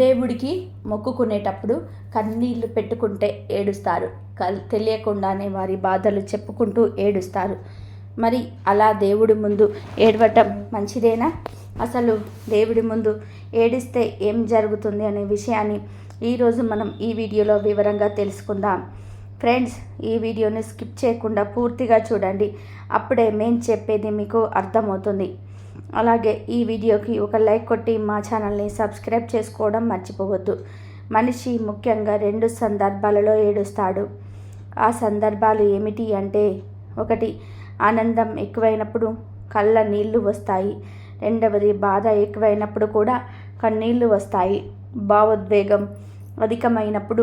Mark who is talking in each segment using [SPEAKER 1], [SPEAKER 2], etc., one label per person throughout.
[SPEAKER 1] దేవుడికి మొక్కుకునేటప్పుడు కన్నీళ్లు పెట్టుకుంటే ఏడుస్తారు తెలియకుండానే వారి బాధలు చెప్పుకుంటూ ఏడుస్తారు మరి అలా దేవుడి ముందు ఏడవటం మంచిదేనా అసలు దేవుడి ముందు ఏడిస్తే ఏం జరుగుతుంది అనే విషయాన్ని ఈరోజు మనం ఈ వీడియోలో వివరంగా తెలుసుకుందాం ఫ్రెండ్స్ ఈ వీడియోని స్కిప్ చేయకుండా పూర్తిగా చూడండి అప్పుడే మేం చెప్పేది మీకు అర్థమవుతుంది అలాగే ఈ వీడియోకి ఒక లైక్ కొట్టి మా ఛానల్ని సబ్స్క్రైబ్ చేసుకోవడం మర్చిపోవద్దు మనిషి ముఖ్యంగా రెండు సందర్భాలలో ఏడుస్తాడు ఆ సందర్భాలు ఏమిటి అంటే ఒకటి ఆనందం ఎక్కువైనప్పుడు కళ్ళ నీళ్లు వస్తాయి రెండవది బాధ ఎక్కువైనప్పుడు కూడా కన్నీళ్లు వస్తాయి భావోద్వేగం అధికమైనప్పుడు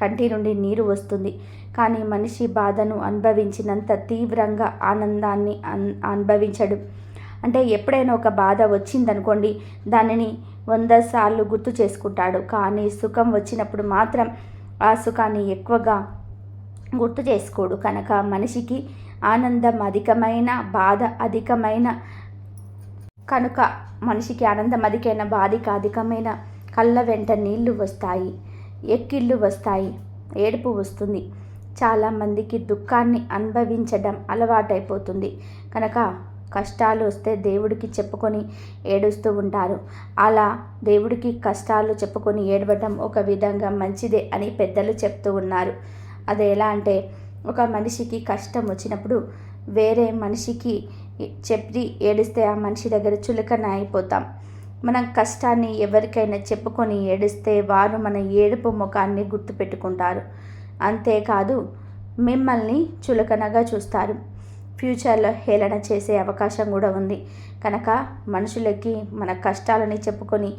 [SPEAKER 1] కంటి నుండి నీరు వస్తుంది కానీ మనిషి బాధను అనుభవించినంత తీవ్రంగా ఆనందాన్ని అన్ అనుభవించడు అంటే ఎప్పుడైనా ఒక బాధ వచ్చిందనుకోండి దానిని వంద సార్లు గుర్తు చేసుకుంటాడు కానీ సుఖం వచ్చినప్పుడు మాత్రం ఆ సుఖాన్ని ఎక్కువగా గుర్తు చేసుకోడు కనుక మనిషికి ఆనందం అధికమైన బాధ అధికమైన కనుక మనిషికి ఆనందం అధికమైన బాధిక అధికమైన కళ్ళ వెంట నీళ్లు వస్తాయి ఎక్కిళ్ళు వస్తాయి ఏడుపు వస్తుంది చాలామందికి దుఃఖాన్ని అనుభవించడం అలవాటైపోతుంది కనుక కష్టాలు వస్తే దేవుడికి చెప్పుకొని ఏడుస్తూ ఉంటారు అలా దేవుడికి కష్టాలు చెప్పుకొని ఏడవటం ఒక విధంగా మంచిదే అని పెద్దలు చెప్తూ ఉన్నారు అది ఎలా అంటే ఒక మనిషికి కష్టం వచ్చినప్పుడు వేరే మనిషికి చెప్పి ఏడిస్తే ఆ మనిషి దగ్గర చులకన అయిపోతాం మనం కష్టాన్ని ఎవరికైనా చెప్పుకొని ఏడిస్తే వారు మన ఏడుపు ముఖాన్ని గుర్తుపెట్టుకుంటారు అంతేకాదు మిమ్మల్ని చులకనగా చూస్తారు ఫ్యూచర్లో హేళన చేసే అవకాశం కూడా ఉంది కనుక మనుషులకి మన కష్టాలని చెప్పుకొని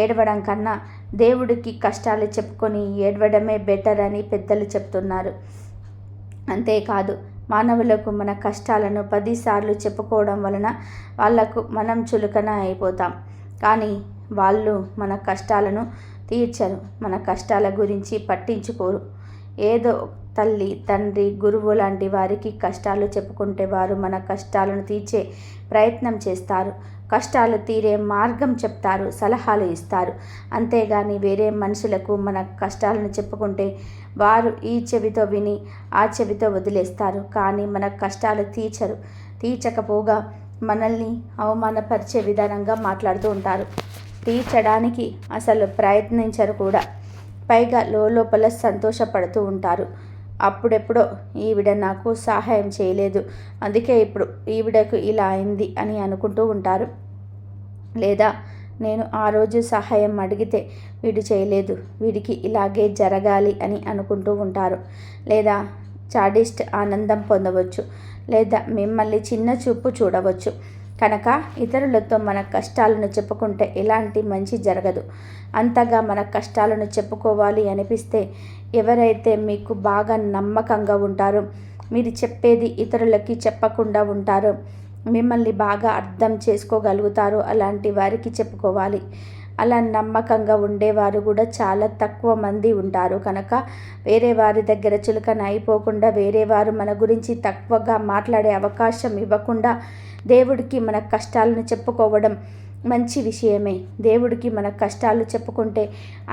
[SPEAKER 1] ఏడవడం కన్నా దేవుడికి కష్టాలు చెప్పుకొని ఏడవడమే బెటర్ అని పెద్దలు చెప్తున్నారు అంతేకాదు మానవులకు మన కష్టాలను పదిసార్లు చెప్పుకోవడం వలన వాళ్లకు మనం చులకన అయిపోతాం కానీ వాళ్ళు మన కష్టాలను తీర్చరు మన కష్టాల గురించి పట్టించుకోరు ఏదో తల్లి తండ్రి గురువు లాంటి వారికి కష్టాలు చెప్పుకుంటే వారు మన కష్టాలను తీర్చే ప్రయత్నం చేస్తారు కష్టాలు తీరే మార్గం చెప్తారు సలహాలు ఇస్తారు అంతేగాని వేరే మనుషులకు మన కష్టాలను చెప్పుకుంటే వారు ఈ చెవితో విని ఆ చెవితో వదిలేస్తారు కానీ మన కష్టాలు తీర్చరు తీర్చకపోగా మనల్ని అవమానపరిచే విధానంగా మాట్లాడుతూ ఉంటారు తీర్చడానికి అసలు ప్రయత్నించరు కూడా పైగా లోపల సంతోషపడుతూ ఉంటారు అప్పుడెప్పుడో ఈవిడ నాకు సహాయం చేయలేదు అందుకే ఇప్పుడు ఈవిడకు ఇలా అయింది అని అనుకుంటూ ఉంటారు లేదా నేను ఆ రోజు సహాయం అడిగితే వీడు చేయలేదు వీడికి ఇలాగే జరగాలి అని అనుకుంటూ ఉంటారు లేదా చాడిస్ట్ ఆనందం పొందవచ్చు లేదా మిమ్మల్ని చిన్న చూపు చూడవచ్చు కనుక ఇతరులతో మన కష్టాలను చెప్పుకుంటే ఎలాంటి మంచి జరగదు అంతగా మన కష్టాలను చెప్పుకోవాలి అనిపిస్తే ఎవరైతే మీకు బాగా నమ్మకంగా ఉంటారో మీరు చెప్పేది ఇతరులకి చెప్పకుండా ఉంటారో మిమ్మల్ని బాగా అర్థం చేసుకోగలుగుతారో అలాంటి వారికి చెప్పుకోవాలి అలా నమ్మకంగా ఉండేవారు కూడా చాలా తక్కువ మంది ఉంటారు కనుక వేరే వారి దగ్గర చులకన అయిపోకుండా వేరే వారు మన గురించి తక్కువగా మాట్లాడే అవకాశం ఇవ్వకుండా దేవుడికి మన కష్టాలను చెప్పుకోవడం మంచి విషయమే దేవుడికి మన కష్టాలు చెప్పుకుంటే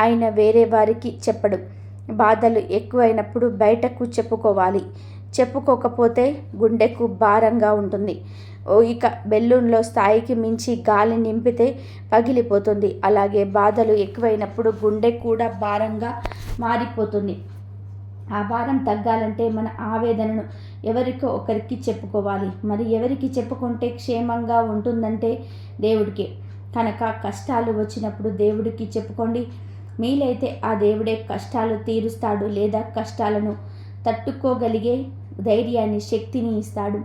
[SPEAKER 1] ఆయన వేరే వారికి చెప్పడు బాధలు ఎక్కువైనప్పుడు బయటకు చెప్పుకోవాలి చెప్పుకోకపోతే గుండెకు భారంగా ఉంటుంది ఇక బెలూన్లో స్థాయికి మించి గాలి నింపితే పగిలిపోతుంది అలాగే బాధలు ఎక్కువైనప్పుడు గుండె కూడా భారంగా మారిపోతుంది ఆ భారం తగ్గాలంటే మన ఆవేదనను ఎవరికో ఒకరికి చెప్పుకోవాలి మరి ఎవరికి చెప్పుకుంటే క్షేమంగా ఉంటుందంటే దేవుడికి కనుక కష్టాలు వచ్చినప్పుడు దేవుడికి చెప్పుకోండి మీలైతే ఆ దేవుడే కష్టాలు తీరుస్తాడు లేదా కష్టాలను తట్టుకోగలిగే ధైర్యాన్ని శక్తిని ఇస్తాడు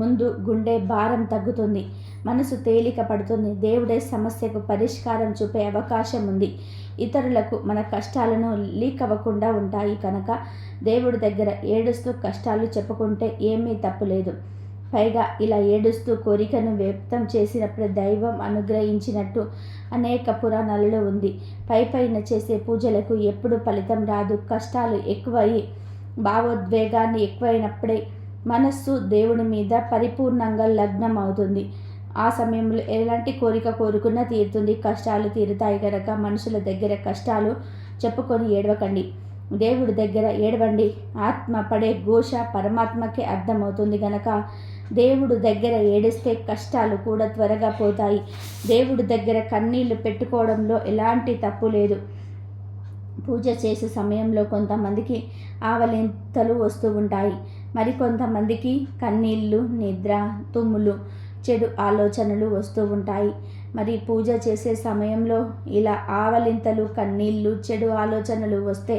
[SPEAKER 1] ముందు గుండె భారం తగ్గుతుంది మనసు తేలిక పడుతుంది దేవుడే సమస్యకు పరిష్కారం చూపే అవకాశం ఉంది ఇతరులకు మన కష్టాలను లీక్ అవ్వకుండా ఉంటాయి కనుక దేవుడి దగ్గర ఏడుస్తూ కష్టాలు చెప్పుకుంటే ఏమీ తప్పులేదు పైగా ఇలా ఏడుస్తూ కోరికను వ్యక్తం చేసినప్పుడు దైవం అనుగ్రహించినట్టు అనేక పురాణాలలో ఉంది పై పైన చేసే పూజలకు ఎప్పుడు ఫలితం రాదు కష్టాలు ఎక్కువయ్యి భావోద్వేగాన్ని ఎక్కువైనప్పుడే మనస్సు దేవుడి మీద పరిపూర్ణంగా లగ్నం అవుతుంది ఆ సమయంలో ఎలాంటి కోరిక కోరుకున్నా తీరుతుంది కష్టాలు తీరుతాయి గనక మనుషుల దగ్గర కష్టాలు చెప్పుకొని ఏడవకండి దేవుడి దగ్గర ఏడవండి ఆత్మ పడే ఘోష పరమాత్మకే అర్థమవుతుంది గనక దేవుడు దగ్గర ఏడిస్తే కష్టాలు కూడా త్వరగా పోతాయి దేవుడి దగ్గర కన్నీళ్లు పెట్టుకోవడంలో ఎలాంటి తప్పు లేదు పూజ చేసే సమయంలో కొంతమందికి ఆవలింతలు వస్తూ ఉంటాయి మరికొంతమందికి కన్నీళ్ళు నిద్ర తుమ్ములు చెడు ఆలోచనలు వస్తూ ఉంటాయి మరి పూజ చేసే సమయంలో ఇలా ఆవలింతలు కన్నీళ్ళు చెడు ఆలోచనలు వస్తే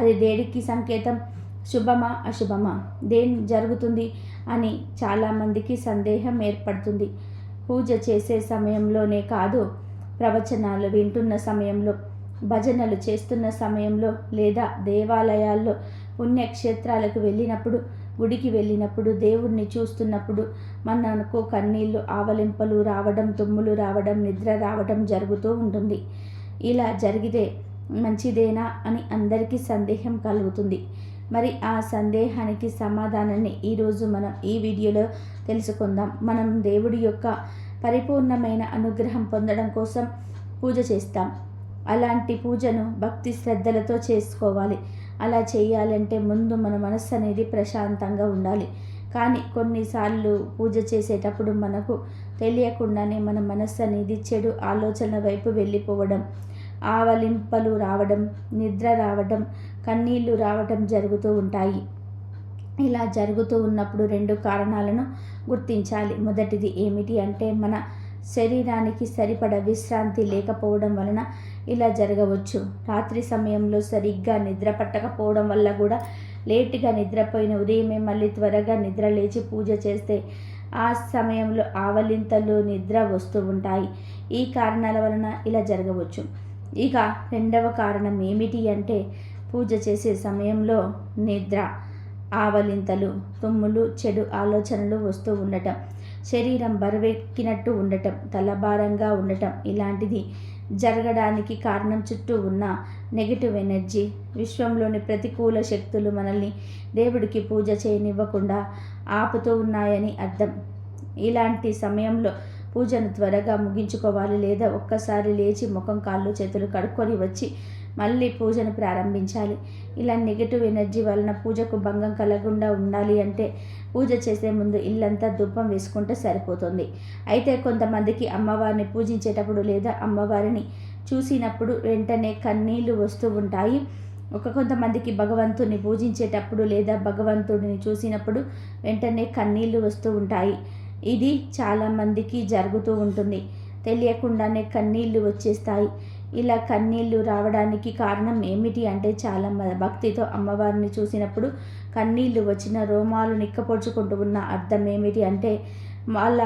[SPEAKER 1] అది దేడికి సంకేతం శుభమా అశుభమా దేని జరుగుతుంది అని చాలామందికి సందేహం ఏర్పడుతుంది పూజ చేసే సమయంలోనే కాదు ప్రవచనాలు వింటున్న సమయంలో భజనలు చేస్తున్న సమయంలో లేదా దేవాలయాల్లో పుణ్యక్షేత్రాలకు వెళ్ళినప్పుడు గుడికి వెళ్ళినప్పుడు దేవుణ్ణి చూస్తున్నప్పుడు మనకు కన్నీళ్ళు ఆవలింపలు రావడం తుమ్ములు రావడం నిద్ర రావడం జరుగుతూ ఉంటుంది ఇలా జరిగితే మంచిదేనా అని అందరికీ సందేహం కలుగుతుంది మరి ఆ సందేహానికి సమాధానాన్ని ఈరోజు మనం ఈ వీడియోలో తెలుసుకుందాం మనం దేవుడి యొక్క పరిపూర్ణమైన అనుగ్రహం పొందడం కోసం పూజ చేస్తాం అలాంటి పూజను భక్తి శ్రద్ధలతో చేసుకోవాలి అలా చేయాలంటే ముందు మన మనస్సు అనేది ప్రశాంతంగా ఉండాలి కానీ కొన్నిసార్లు పూజ చేసేటప్పుడు మనకు తెలియకుండానే మన మనస్సు అనేది చెడు ఆలోచన వైపు వెళ్ళిపోవడం ఆవలింపలు రావడం నిద్ర రావడం కన్నీళ్లు రావడం జరుగుతూ ఉంటాయి ఇలా జరుగుతూ ఉన్నప్పుడు రెండు కారణాలను గుర్తించాలి మొదటిది ఏమిటి అంటే మన శరీరానికి సరిపడ విశ్రాంతి లేకపోవడం వలన ఇలా జరగవచ్చు రాత్రి సమయంలో సరిగ్గా నిద్ర పట్టకపోవడం వల్ల కూడా లేటుగా నిద్రపోయిన ఉదయమే మళ్ళీ త్వరగా నిద్ర లేచి పూజ చేస్తే ఆ సమయంలో ఆవలింతలు నిద్ర వస్తూ ఉంటాయి ఈ కారణాల వలన ఇలా జరగవచ్చు ఇక రెండవ కారణం ఏమిటి అంటే పూజ చేసే సమయంలో నిద్ర ఆవలింతలు తుమ్ములు చెడు ఆలోచనలు వస్తూ ఉండటం శరీరం బరువెక్కినట్టు ఉండటం తలభారంగా ఉండటం ఇలాంటిది జరగడానికి కారణం చుట్టూ ఉన్న నెగిటివ్ ఎనర్జీ విశ్వంలోని ప్రతికూల శక్తులు మనల్ని దేవుడికి పూజ చేయనివ్వకుండా ఆపుతూ ఉన్నాయని అర్థం ఇలాంటి సమయంలో పూజను త్వరగా ముగించుకోవాలి లేదా ఒక్కసారి లేచి ముఖం కాళ్ళు చేతులు కడుక్కొని వచ్చి మళ్ళీ పూజను ప్రారంభించాలి ఇలా నెగిటివ్ ఎనర్జీ వలన పూజకు భంగం కలగకుండా ఉండాలి అంటే పూజ చేసే ముందు ఇల్లంతా దుబ్బం వేసుకుంటే సరిపోతుంది అయితే కొంతమందికి అమ్మవారిని పూజించేటప్పుడు లేదా అమ్మవారిని చూసినప్పుడు వెంటనే కన్నీళ్లు వస్తూ ఉంటాయి ఒక కొంతమందికి భగవంతుని పూజించేటప్పుడు లేదా భగవంతుడిని చూసినప్పుడు వెంటనే కన్నీళ్లు వస్తూ ఉంటాయి ఇది చాలామందికి జరుగుతూ ఉంటుంది తెలియకుండానే కన్నీళ్లు వచ్చేస్తాయి ఇలా కన్నీళ్లు రావడానికి కారణం ఏమిటి అంటే చాలా భక్తితో అమ్మవారిని చూసినప్పుడు కన్నీళ్లు వచ్చిన రోమాలు నిక్కపొడుచుకుంటూ ఉన్న అర్థం ఏమిటి అంటే వాళ్ళ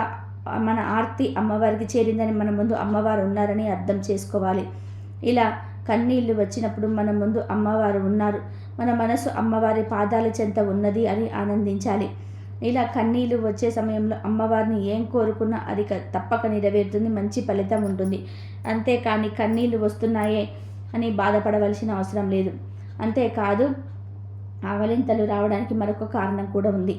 [SPEAKER 1] మన ఆర్తి అమ్మవారికి చేరిందని మన ముందు అమ్మవారు ఉన్నారని అర్థం చేసుకోవాలి ఇలా కన్నీళ్లు వచ్చినప్పుడు మన ముందు అమ్మవారు ఉన్నారు మన మనసు అమ్మవారి పాదాల చెంత ఉన్నది అని ఆనందించాలి ఇలా కన్నీళ్లు వచ్చే సమయంలో అమ్మవారిని ఏం కోరుకున్నా అది తప్పక నెరవేరుతుంది మంచి ఫలితం ఉంటుంది అంతేకాని కన్నీళ్లు వస్తున్నాయే అని బాధపడవలసిన అవసరం లేదు అంతేకాదు ఆవలింతలు రావడానికి మరొక కారణం కూడా ఉంది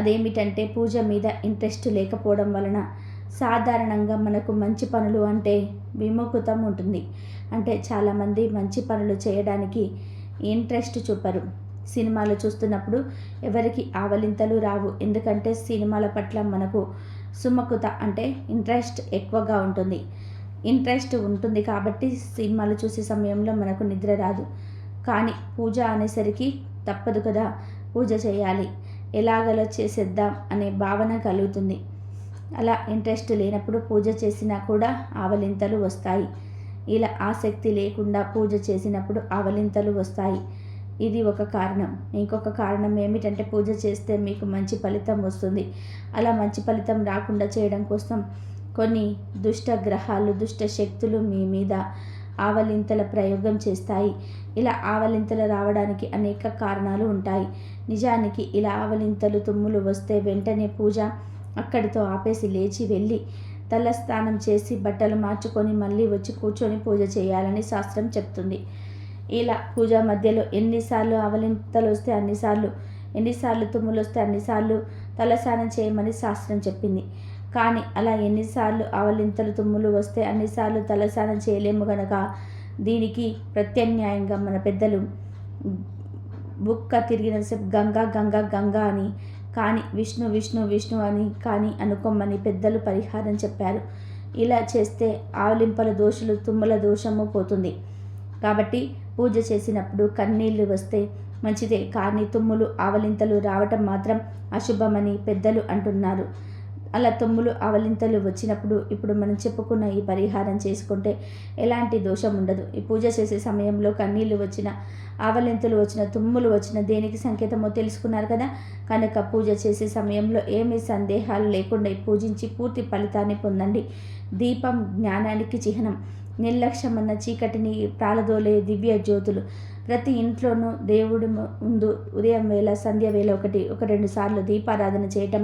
[SPEAKER 1] అదేమిటంటే పూజ మీద ఇంట్రెస్ట్ లేకపోవడం వలన సాధారణంగా మనకు మంచి పనులు అంటే విముఖతం ఉంటుంది అంటే చాలామంది మంచి పనులు చేయడానికి ఇంట్రెస్ట్ చూపరు సినిమాలు చూస్తున్నప్పుడు ఎవరికి ఆవలింతలు రావు ఎందుకంటే సినిమాల పట్ల మనకు సుమకుత అంటే ఇంట్రెస్ట్ ఎక్కువగా ఉంటుంది ఇంట్రెస్ట్ ఉంటుంది కాబట్టి సినిమాలు చూసే సమయంలో మనకు నిద్ర రాదు కానీ పూజ అనేసరికి తప్పదు కదా పూజ చేయాలి ఎలాగలో చేసేద్దాం అనే భావన కలుగుతుంది అలా ఇంట్రెస్ట్ లేనప్పుడు పూజ చేసినా కూడా ఆవలింతలు వస్తాయి ఇలా ఆసక్తి లేకుండా పూజ చేసినప్పుడు ఆవలింతలు వస్తాయి ఇది ఒక కారణం ఇంకొక కారణం ఏమిటంటే పూజ చేస్తే మీకు మంచి ఫలితం వస్తుంది అలా మంచి ఫలితం రాకుండా చేయడం కోసం కొన్ని దుష్ట గ్రహాలు దుష్ట శక్తులు మీ మీద ఆవలింతల ప్రయోగం చేస్తాయి ఇలా ఆవలింతలు రావడానికి అనేక కారణాలు ఉంటాయి నిజానికి ఇలా ఆవలింతలు తుమ్ములు వస్తే వెంటనే పూజ అక్కడితో ఆపేసి లేచి వెళ్ళి తలస్నానం చేసి బట్టలు మార్చుకొని మళ్ళీ వచ్చి కూర్చొని పూజ చేయాలని శాస్త్రం చెప్తుంది ఇలా పూజ మధ్యలో ఎన్నిసార్లు అవలింతలు వస్తే అన్నిసార్లు ఎన్నిసార్లు తుమ్ములు వస్తే అన్నిసార్లు తలస్నానం చేయమని శాస్త్రం చెప్పింది కానీ అలా ఎన్నిసార్లు ఆవలింతలు తుమ్ములు వస్తే అన్నిసార్లు తలసానం చేయలేము గనక దీనికి ప్రత్యామ్నాయంగా మన పెద్దలు బుక్క తిరిగిన గంగా గంగా గంగా అని కానీ విష్ణు విష్ణు విష్ణు అని కానీ అనుకోమని పెద్దలు పరిహారం చెప్పారు ఇలా చేస్తే ఆవలింపల దోషులు తుమ్ముల దోషము పోతుంది కాబట్టి పూజ చేసినప్పుడు కన్నీళ్ళు వస్తే మంచిదే కానీ తుమ్ములు ఆవలింతలు రావటం మాత్రం అశుభమని పెద్దలు అంటున్నారు అలా తొమ్ములు అవలింతలు వచ్చినప్పుడు ఇప్పుడు మనం చెప్పుకున్న ఈ పరిహారం చేసుకుంటే ఎలాంటి దోషం ఉండదు ఈ పూజ చేసే సమయంలో కన్నీళ్ళు వచ్చిన ఆవలింతలు వచ్చిన తుమ్ములు వచ్చిన దేనికి సంకేతమో తెలుసుకున్నారు కదా కనుక పూజ చేసే సమయంలో ఏమీ సందేహాలు లేకుండా పూజించి పూర్తి ఫలితాన్ని పొందండి దీపం జ్ఞానానికి చిహ్నం నిర్లక్ష్యం అన్న చీకటిని ప్రాలదోలే దివ్య జ్యోతులు ప్రతి ఇంట్లోనూ దేవుడు ముందు ఉదయం వేళ సంధ్య వేళ ఒకటి ఒక రెండు సార్లు దీపారాధన చేయటం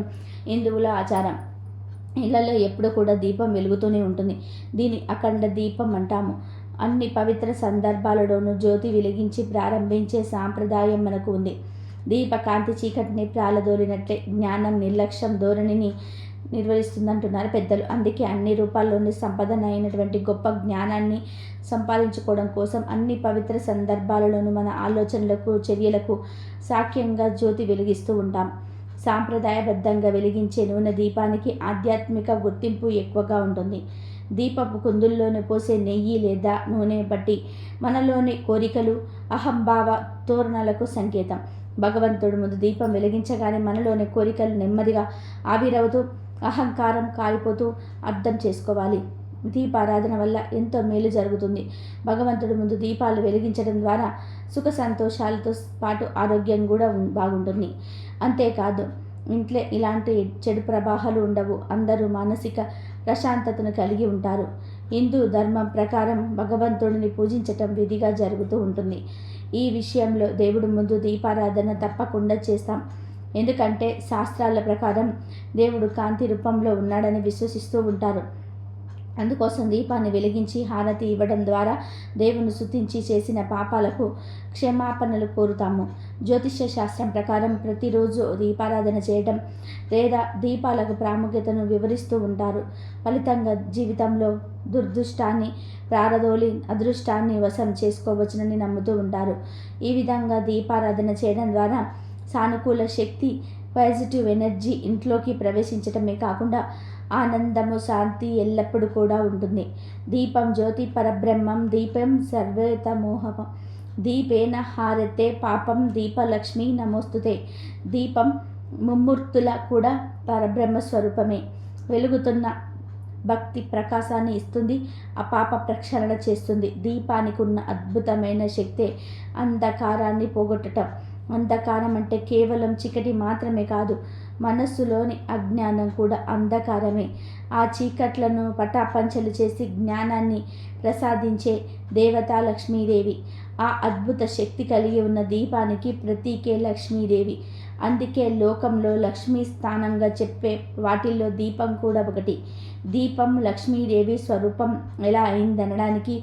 [SPEAKER 1] హిందువుల ఆచారం ఇళ్లలో ఎప్పుడూ కూడా దీపం వెలుగుతూనే ఉంటుంది దీని అఖండ దీపం అంటాము అన్ని పవిత్ర సందర్భాలలోనూ జ్యోతి వెలిగించి ప్రారంభించే సాంప్రదాయం మనకు ఉంది దీపకాంతి చీకటిని ప్రాలదోరినట్లే జ్ఞానం నిర్లక్ష్యం ధోరణిని నిర్వహిస్తుందంటున్నారు పెద్దలు అందుకే అన్ని రూపాల్లోని సంపదన అయినటువంటి గొప్ప జ్ఞానాన్ని సంపాదించుకోవడం కోసం అన్ని పవిత్ర సందర్భాలలోనూ మన ఆలోచనలకు చర్యలకు సాక్ష్యంగా జ్యోతి వెలిగిస్తూ ఉంటాం సాంప్రదాయబద్ధంగా వెలిగించే నూనె దీపానికి ఆధ్యాత్మిక గుర్తింపు ఎక్కువగా ఉంటుంది దీపపు కుందుల్లోని పోసే నెయ్యి లేదా నూనె బట్టి మనలోని కోరికలు అహంభావ తోరణాలకు సంకేతం భగవంతుడు ముందు దీపం వెలిగించగానే మనలోని కోరికలు నెమ్మదిగా ఆవిరవుతూ అహంకారం కాలిపోతూ అర్థం చేసుకోవాలి దీపారాధన వల్ల ఎంతో మేలు జరుగుతుంది భగవంతుడి ముందు దీపాలు వెలిగించడం ద్వారా సుఖ సంతోషాలతో పాటు ఆరోగ్యం కూడా బాగుంటుంది అంతేకాదు ఇంట్లో ఇలాంటి చెడు ప్రవాహాలు ఉండవు అందరూ మానసిక ప్రశాంతతను కలిగి ఉంటారు హిందూ ధర్మం ప్రకారం భగవంతుడిని పూజించటం విధిగా జరుగుతూ ఉంటుంది ఈ విషయంలో దేవుడి ముందు దీపారాధన తప్పకుండా చేస్తాం ఎందుకంటే శాస్త్రాల ప్రకారం దేవుడు కాంతి రూపంలో ఉన్నాడని విశ్వసిస్తూ ఉంటారు అందుకోసం దీపాన్ని వెలిగించి హారతి ఇవ్వడం ద్వారా దేవుని శుద్ధించి చేసిన పాపాలకు క్షమాపణలు కోరుతాము జ్యోతిష్య శాస్త్రం ప్రకారం ప్రతిరోజు దీపారాధన చేయడం లేదా దీపాలకు ప్రాముఖ్యతను వివరిస్తూ ఉంటారు ఫలితంగా జీవితంలో దుర్దృష్టాన్ని ప్రారదోలి అదృష్టాన్ని వశం చేసుకోవచ్చునని నమ్ముతూ ఉంటారు ఈ విధంగా దీపారాధన చేయడం ద్వారా సానుకూల శక్తి పాజిటివ్ ఎనర్జీ ఇంట్లోకి ప్రవేశించటమే కాకుండా ఆనందము శాంతి ఎల్లప్పుడూ కూడా ఉంటుంది దీపం జ్యోతి పరబ్రహ్మం దీపం సర్వేతమోహం దీపేన హారతే పాపం దీపలక్ష్మి నమోస్తుతే దీపం ముమ్మూర్తుల కూడా పరబ్రహ్మ స్వరూపమే వెలుగుతున్న భక్తి ప్రకాశాన్ని ఇస్తుంది ఆ పాప ప్రక్షాళన చేస్తుంది దీపానికి ఉన్న అద్భుతమైన శక్తే అంధకారాన్ని పోగొట్టడం అంధకారం అంటే కేవలం చీకటి మాత్రమే కాదు మనస్సులోని అజ్ఞానం కూడా అంధకారమే ఆ చీకట్లను పటాపంచలు చేసి జ్ఞానాన్ని ప్రసాదించే దేవతా లక్ష్మీదేవి ఆ అద్భుత శక్తి కలిగి ఉన్న దీపానికి ప్రతీకే లక్ష్మీదేవి అందుకే లోకంలో లక్ష్మీ స్థానంగా చెప్పే వాటిల్లో దీపం కూడా ఒకటి దీపం లక్ష్మీదేవి స్వరూపం ఎలా అయిందనడానికి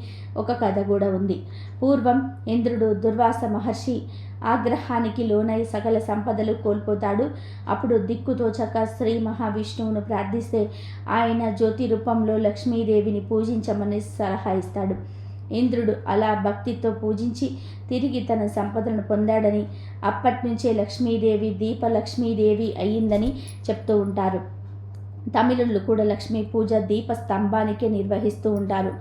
[SPEAKER 1] ఒక కథ కూడా ఉంది పూర్వం ఇంద్రుడు దుర్వాస మహర్షి ఆగ్రహానికి లోనై సకల సంపదలు కోల్పోతాడు అప్పుడు దిక్కుతోచక శ్రీ మహావిష్ణువును ప్రార్థిస్తే ఆయన జ్యోతి రూపంలో లక్ష్మీదేవిని పూజించమని సలహా ఇస్తాడు ఇంద్రుడు అలా భక్తితో పూజించి తిరిగి తన సంపదను పొందాడని అప్పటినుంచే లక్ష్మీదేవి దీప లక్ష్మీదేవి అయ్యిందని చెప్తూ ఉంటారు తమిళులు కూడా లక్ష్మీ పూజ దీప స్తంభానికే నిర్వహిస్తూ ఉంటారు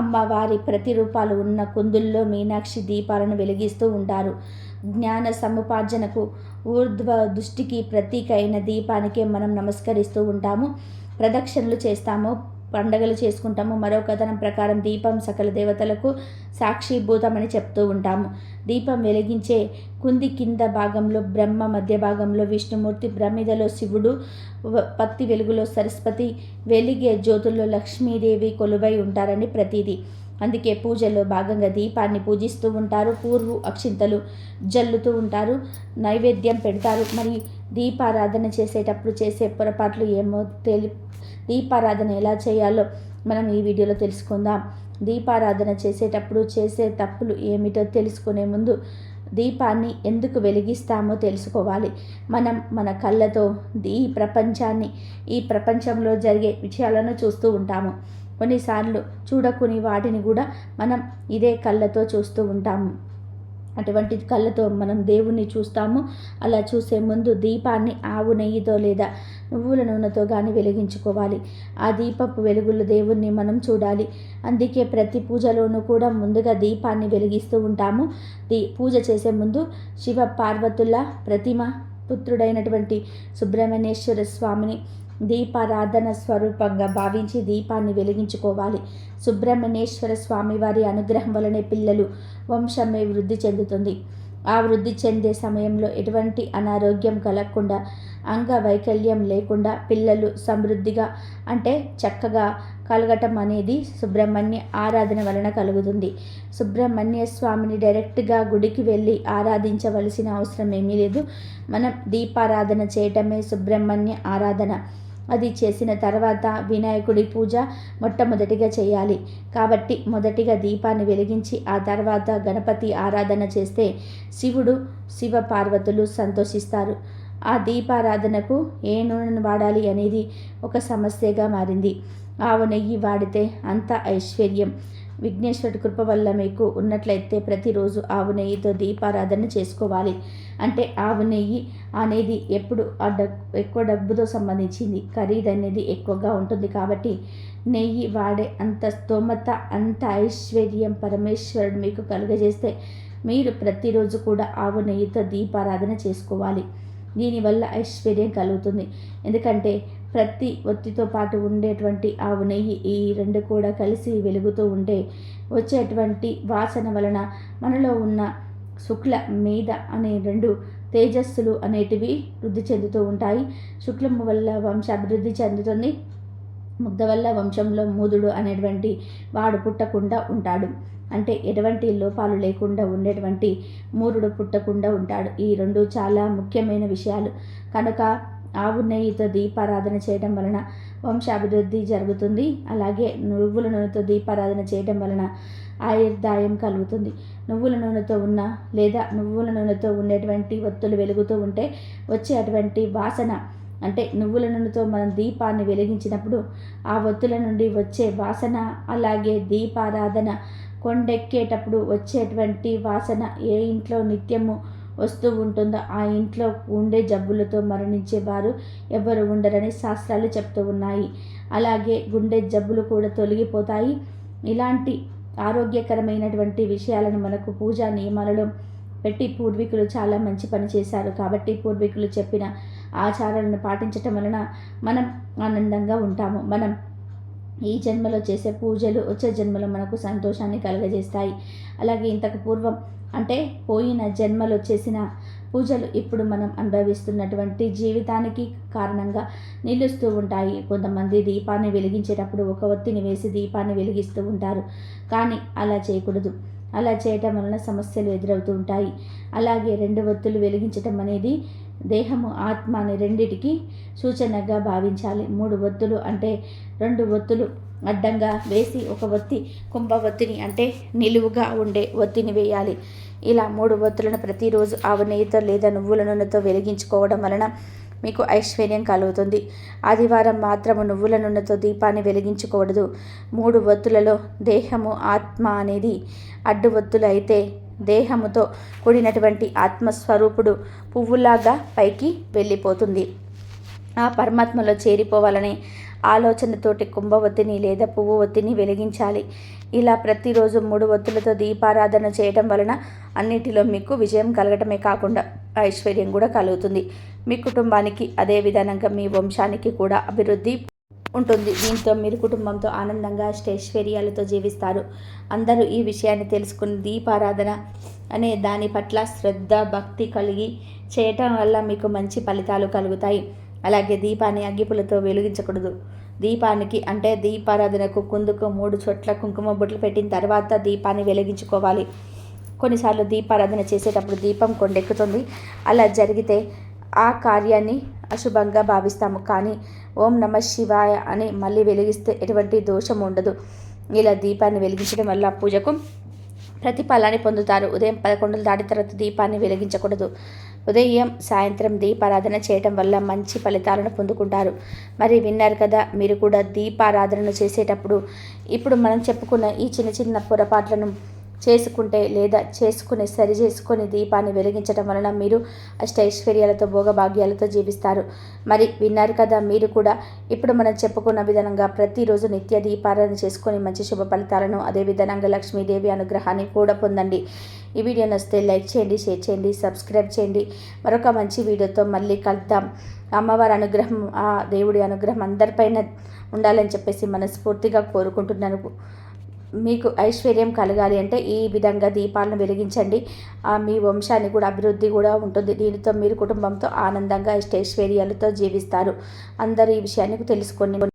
[SPEAKER 1] అమ్మవారి ప్రతిరూపాలు ఉన్న కుందుల్లో మీనాక్షి దీపాలను వెలిగిస్తూ ఉంటారు జ్ఞాన సముపార్జనకు ఊర్ధ్వ దృష్టికి ప్రతీక అయిన దీపానికే మనం నమస్కరిస్తూ ఉంటాము ప్రదక్షిణలు చేస్తాము పండగలు చేసుకుంటాము మరో కథనం ప్రకారం దీపం సకల దేవతలకు సాక్షిభూతమని చెప్తూ ఉంటాము దీపం వెలిగించే కుంది కింద భాగంలో బ్రహ్మ మధ్య భాగంలో విష్ణుమూర్తి బ్రహ్మిదలో శివుడు పత్తి వెలుగులో సరస్వతి వెలిగే జ్యోతుల్లో లక్ష్మీదేవి కొలువై ఉంటారని ప్రతీది అందుకే పూజల్లో భాగంగా దీపాన్ని పూజిస్తూ ఉంటారు పూర్వు అక్షింతలు జల్లుతూ ఉంటారు నైవేద్యం పెడతారు మరి దీపారాధన చేసేటప్పుడు చేసే పొరపాట్లు ఏమో తెలి దీపారాధన ఎలా చేయాలో మనం ఈ వీడియోలో తెలుసుకుందాం దీపారాధన చేసేటప్పుడు చేసే తప్పులు ఏమిటో తెలుసుకునే ముందు దీపాన్ని ఎందుకు వెలిగిస్తామో తెలుసుకోవాలి మనం మన కళ్ళతో ఈ ప్రపంచాన్ని ఈ ప్రపంచంలో జరిగే విషయాలను చూస్తూ ఉంటాము కొన్నిసార్లు చూడకుని వాటిని కూడా మనం ఇదే కళ్ళతో చూస్తూ ఉంటాము అటువంటి కళ్ళతో మనం దేవుణ్ణి చూస్తాము అలా చూసే ముందు దీపాన్ని ఆవు నెయ్యితో లేదా నువ్వుల నూనెతో కానీ వెలిగించుకోవాలి ఆ దీపపు వెలుగులు దేవుణ్ణి మనం చూడాలి అందుకే ప్రతి పూజలోనూ కూడా ముందుగా దీపాన్ని వెలిగిస్తూ ఉంటాము దీ పూజ చేసే ముందు శివ పార్వతుల ప్రతిమ పుత్రుడైనటువంటి సుబ్రహ్మణ్యేశ్వర స్వామిని దీపారాధన స్వరూపంగా భావించి దీపాన్ని వెలిగించుకోవాలి సుబ్రహ్మణ్యేశ్వర స్వామి వారి అనుగ్రహం వలనే పిల్లలు వంశమే వృద్ధి చెందుతుంది ఆ వృద్ధి చెందే సమయంలో ఎటువంటి అనారోగ్యం కలగకుండా అంగవైకల్యం లేకుండా పిల్లలు సమృద్ధిగా అంటే చక్కగా కలగటం అనేది సుబ్రహ్మణ్య ఆరాధన వలన కలుగుతుంది సుబ్రహ్మణ్య స్వామిని డైరెక్ట్గా గుడికి వెళ్ళి ఆరాధించవలసిన అవసరం ఏమీ లేదు మనం దీపారాధన చేయటమే సుబ్రహ్మణ్య ఆరాధన అది చేసిన తర్వాత వినాయకుడి పూజ మొట్టమొదటిగా చేయాలి కాబట్టి మొదటిగా దీపాన్ని వెలిగించి ఆ తర్వాత గణపతి ఆరాధన చేస్తే శివుడు శివ పార్వతులు సంతోషిస్తారు ఆ దీపారాధనకు ఏ నూనెను వాడాలి అనేది ఒక సమస్యగా మారింది ఆవు నెయ్యి వాడితే అంత ఐశ్వర్యం విఘ్నేశ్వరుడి కృప వల్ల మీకు ఉన్నట్లయితే ప్రతిరోజు ఆవు నెయ్యితో దీపారాధన చేసుకోవాలి అంటే ఆవు నెయ్యి అనేది ఎప్పుడు ఆ ఎక్కువ డబ్బుతో సంబంధించింది ఖరీదు అనేది ఎక్కువగా ఉంటుంది కాబట్టి నెయ్యి వాడే అంత స్తోమత అంత ఐశ్వర్యం పరమేశ్వరుడు మీకు కలుగజేస్తే మీరు ప్రతిరోజు కూడా ఆవు నెయ్యితో దీపారాధన చేసుకోవాలి దీనివల్ల ఐశ్వర్యం కలుగుతుంది ఎందుకంటే ప్రతి ఒత్తితో పాటు ఉండేటువంటి ఆవు నెయ్యి ఈ రెండు కూడా కలిసి వెలుగుతూ ఉండే వచ్చేటువంటి వాసన వలన మనలో ఉన్న శుక్ల మీద అనే రెండు తేజస్సులు అనేటివి వృద్ధి చెందుతూ ఉంటాయి శుక్లం వల్ల వంశ అభివృద్ధి చెందుతుంది ముగ్ధ వల్ల వంశంలో మూదుడు అనేటువంటి వాడు పుట్టకుండా ఉంటాడు అంటే ఎటువంటి లోపాలు లేకుండా ఉండేటువంటి మూరుడు పుట్టకుండా ఉంటాడు ఈ రెండు చాలా ముఖ్యమైన విషయాలు కనుక ఆవు నెయ్యితో దీపారాధన చేయడం వలన వంశాభివృద్ధి జరుగుతుంది అలాగే నువ్వుల నూనెతో దీపారాధన చేయడం వలన ఆయుర్దాయం కలుగుతుంది నువ్వుల నూనెతో ఉన్న లేదా నువ్వుల నూనెతో ఉండేటువంటి ఒత్తులు వెలుగుతూ ఉంటే వచ్చేటువంటి వాసన అంటే నువ్వుల నూనెతో మనం దీపాన్ని వెలిగించినప్పుడు ఆ ఒత్తుల నుండి వచ్చే వాసన అలాగే దీపారాధన కొండెక్కేటప్పుడు వచ్చేటువంటి వాసన ఏ ఇంట్లో నిత్యము వస్తూ ఉంటుందో ఆ ఇంట్లో ఉండే జబ్బులతో మరణించే వారు ఎవరు ఉండరని శాస్త్రాలు చెప్తూ ఉన్నాయి అలాగే గుండె జబ్బులు కూడా తొలగిపోతాయి ఇలాంటి ఆరోగ్యకరమైనటువంటి విషయాలను మనకు పూజా నియమాలలో పెట్టి పూర్వీకులు చాలా మంచి పని చేశారు కాబట్టి పూర్వీకులు చెప్పిన ఆచారాలను పాటించటం వలన మనం ఆనందంగా ఉంటాము మనం ఈ జన్మలో చేసే పూజలు వచ్చే జన్మలో మనకు సంతోషాన్ని కలగజేస్తాయి అలాగే ఇంతకు పూర్వం అంటే పోయిన జన్మలో చేసిన పూజలు ఇప్పుడు మనం అనుభవిస్తున్నటువంటి జీవితానికి కారణంగా నిలుస్తూ ఉంటాయి కొంతమంది దీపాన్ని వెలిగించేటప్పుడు ఒక ఒత్తిని వేసి దీపాన్ని వెలిగిస్తూ ఉంటారు కానీ అలా చేయకూడదు అలా చేయటం వలన సమస్యలు ఎదురవుతూ ఉంటాయి అలాగే రెండు ఒత్తులు వెలిగించటం అనేది దేహము ఆత్మ అని రెండిటికి సూచనగా భావించాలి మూడు ఒత్తులు అంటే రెండు ఒత్తులు అడ్డంగా వేసి ఒక ఒత్తి కుంభ ఒత్తిని అంటే నిలువుగా ఉండే ఒత్తిని వేయాలి ఇలా మూడు ఒత్తులను ప్రతిరోజు ఆవు నెయ్యితో లేదా నువ్వుల నూనెతో వెలిగించుకోవడం వలన మీకు ఐశ్వర్యం కలుగుతుంది ఆదివారం మాత్రము నువ్వుల నూనెతో దీపాన్ని వెలిగించకూడదు మూడు ఒత్తులలో దేహము ఆత్మ అనేది అడ్డు ఒత్తులు అయితే దేహముతో కూడినటువంటి ఆత్మస్వరూపుడు పువ్వులాగా పైకి వెళ్ళిపోతుంది ఆ పరమాత్మలో చేరిపోవాలనే ఆలోచనతోటి కుంభవత్తిని లేదా పువ్వు ఒత్తిని వెలిగించాలి ఇలా ప్రతిరోజు మూడు ఒత్తులతో దీపారాధన చేయడం వలన అన్నిటిలో మీకు విజయం కలగటమే కాకుండా ఐశ్వర్యం కూడా కలుగుతుంది మీ కుటుంబానికి అదే విధానంగా మీ వంశానికి కూడా అభివృద్ధి ఉంటుంది దీంతో మీరు కుటుంబంతో ఆనందంగా అష్టైశ్వర్యాలతో జీవిస్తారు అందరూ ఈ విషయాన్ని తెలుసుకుని దీపారాధన అనే దాని పట్ల శ్రద్ధ భక్తి కలిగి చేయటం వల్ల మీకు మంచి ఫలితాలు కలుగుతాయి అలాగే దీపాన్ని అగ్గిపులతో వెలిగించకూడదు దీపానికి అంటే దీపారాధనకు కుందుకు మూడు చోట్ల కుంకుమ బొట్లు పెట్టిన తర్వాత దీపాన్ని వెలిగించుకోవాలి కొన్నిసార్లు దీపారాధన చేసేటప్పుడు దీపం కొండెక్కుతుంది అలా జరిగితే ఆ కార్యాన్ని అశుభంగా భావిస్తాము కానీ ఓం నమ శివాయ అని మళ్ళీ వెలిగిస్తే ఎటువంటి దోషం ఉండదు ఇలా దీపాన్ని వెలిగించడం వల్ల పూజకు ప్రతిఫలాన్ని పొందుతారు ఉదయం పదకొండులు దాటి తర్వాత దీపాన్ని వెలిగించకూడదు ఉదయం సాయంత్రం దీపారాధన చేయటం వల్ల మంచి ఫలితాలను పొందుకుంటారు మరి విన్నారు కదా మీరు కూడా దీపారాధనను చేసేటప్పుడు ఇప్పుడు మనం చెప్పుకున్న ఈ చిన్న చిన్న పొరపాట్లను చేసుకుంటే లేదా చేసుకుని సరి చేసుకుని దీపాన్ని వెలిగించడం వలన మీరు అష్టైశ్వర్యాలతో భోగభాగ్యాలతో జీవిస్తారు మరి విన్నారు కదా మీరు కూడా ఇప్పుడు మనం చెప్పుకున్న విధానంగా ప్రతిరోజు నిత్య దీపారాధన చేసుకొని మంచి శుభ ఫలితాలను అదేవిధంగా లక్ష్మీదేవి అనుగ్రహాన్ని కూడా పొందండి ఈ వీడియో నచ్చితే లైక్ చేయండి షేర్ చేయండి సబ్స్క్రైబ్ చేయండి మరొక మంచి వీడియోతో మళ్ళీ కలుద్దాం అమ్మవారి అనుగ్రహం ఆ దేవుడి అనుగ్రహం అందరిపైన ఉండాలని చెప్పేసి మనస్ఫూర్తిగా కోరుకుంటున్నాను మీకు ఐశ్వర్యం కలగాలి అంటే ఈ విధంగా దీపాలను వెలిగించండి మీ వంశాన్ని కూడా అభివృద్ధి కూడా ఉంటుంది దీనితో మీరు కుటుంబంతో ఆనందంగా ఇష్టైశ్వర్యాలతో జీవిస్తారు అందరూ ఈ విషయాన్ని తెలుసుకొని